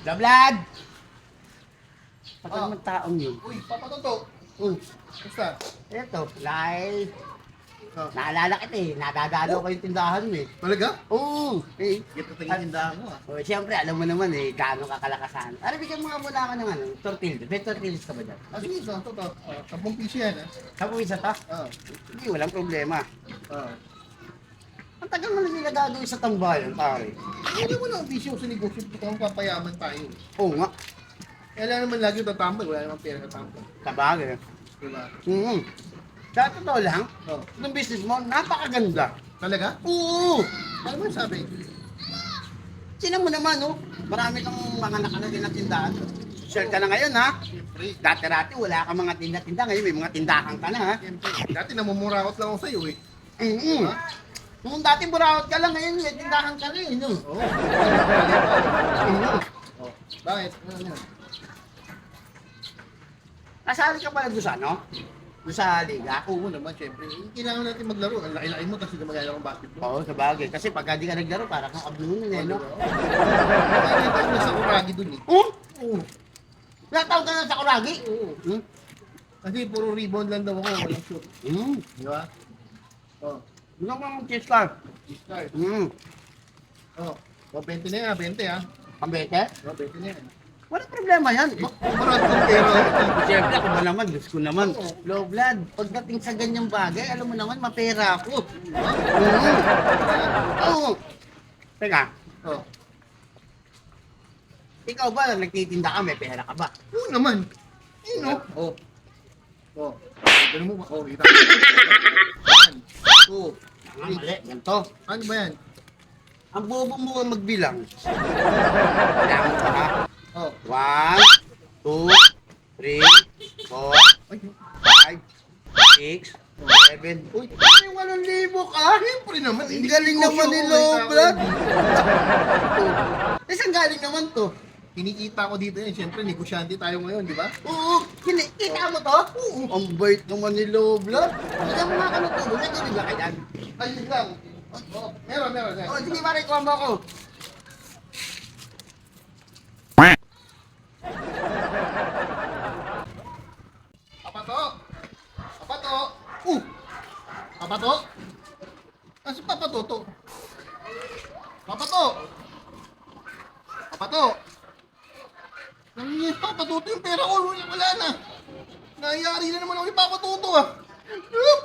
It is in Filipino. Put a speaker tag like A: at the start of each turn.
A: Vlad! Pag
B: Ah.
A: naman taong yun.
B: Uy, papatuto.
A: Uh,
B: Basta.
A: eto, lai.
B: Oh.
A: Naalala kita eh, nadadalo ko yung tindahan mo eh.
B: Talaga?
A: Oo! Eh,
B: Ito tingin tindahan mo ah.
A: oh, siyempre, alam mo naman eh, gaano kakalakasan. Ano, bigyan mo nga muna ako ng ano, tortillas. May tortillas ka ba dyan?
B: Ah, sige, ito, ito, ito. Ah, Sampung piso yan ah.
A: Sabi isa to?
B: Ah.
A: Hindi, walang problema.
B: Ah.
A: Ang tagal mo na nila gagawin sa tambayan, pare.
B: Hindi mo na ang bisyo sa negosyo kung papayaman tayo.
A: Oo nga,
B: Kaya naman lagi tatambal, wala namang pera katambal.
A: sabagay.
B: Diba?
A: Mm Sa totoo lang,
B: Oh.
A: yung business mo, napakaganda.
B: Talaga?
A: Oo!
B: Ano mo sabi?
A: Sino mo naman, oh? Marami kang mga nakalagay na tindahan. Share ka na ngayon, ha?
B: Siyempre.
A: Dati-dati, wala kang mga tinda-tinda. Ngayon, may mga tindahan ka na, ha?
B: Siyempre. Dati namumurakot lang ako sa'yo eh.
A: Mm-hmm.
B: Ha?
A: Nung dati burawat ka lang, ngayon may tindahan ka na, eh, no?
B: Oo. Oh. Bakit? Ano yan?
A: Kasali ka pala doon sa, ano? Doon sa liga?
B: Oo naman, siyempre. Kailangan natin maglaro. Ang laki-laki mo kasi maglalaro ng basketball.
A: Oo, sa bagay. Kasi pagka di ka naglaro, parang kang abnunan, eh, no?
B: Kaya tayo nasa kuragi dun eh.
A: Oh!
B: Oo.
A: Natawag ka na sa kuragi?
B: Oo.
A: Hmm?
B: Kasi puro rebound lang daw ako, walang shoot.
A: Hmm.
B: Di ba? Oh.
A: Gusto ko ng cheese card.
B: Start.
A: Hmm.
B: Oh. Oh, 20 na yan, ah, 20 ah.
A: Pambete?
B: Oh, 20 na yan.
A: Wala problema yan.
B: Marami kong pera.
A: Siyempre, ako ba naman, Diyos ko naman. Low blood, pagdating sa ganyang bagay, alam mo naman, mapera ako. Mm. Oo. Teka,
B: Oh.
A: ikaw ba, nagtitinda ka, may pera ka ba?
B: Oo naman. Ayun oh. Oh. Oh. Ganun mo ba? Oh, kita.
A: Ganito.
B: ano ba yan?
A: Ang bobo mo ang magbilang. Kailangan ka ha?
B: Oh.
A: One, two, three, four, five, six, seven. Uy, may walong libo ka?
B: siyempre naman.
A: Ang
B: hindi
A: galing naman ni
B: tao.
A: Eh, saan galing naman to?
B: Kinikita ko dito yan. Siyempre, negosyante tayo ngayon, di ba?
A: Oo, kini- kita mo to? Oo. Ang bait naman ni Loblat. Hindi mo nga ka natulog. Nandiyan ba kailan?
B: Ayun lang. Oh, meron, meron. meron.
A: O, sige pare, kuha mo ako.
B: Papato! Papato! Uh! Papato! Kasi papato to? Papato! Papato! Nangyayari papatuto yung pera ko. Wala na. Nangyayari na naman ako ipapatuto ah. Ah,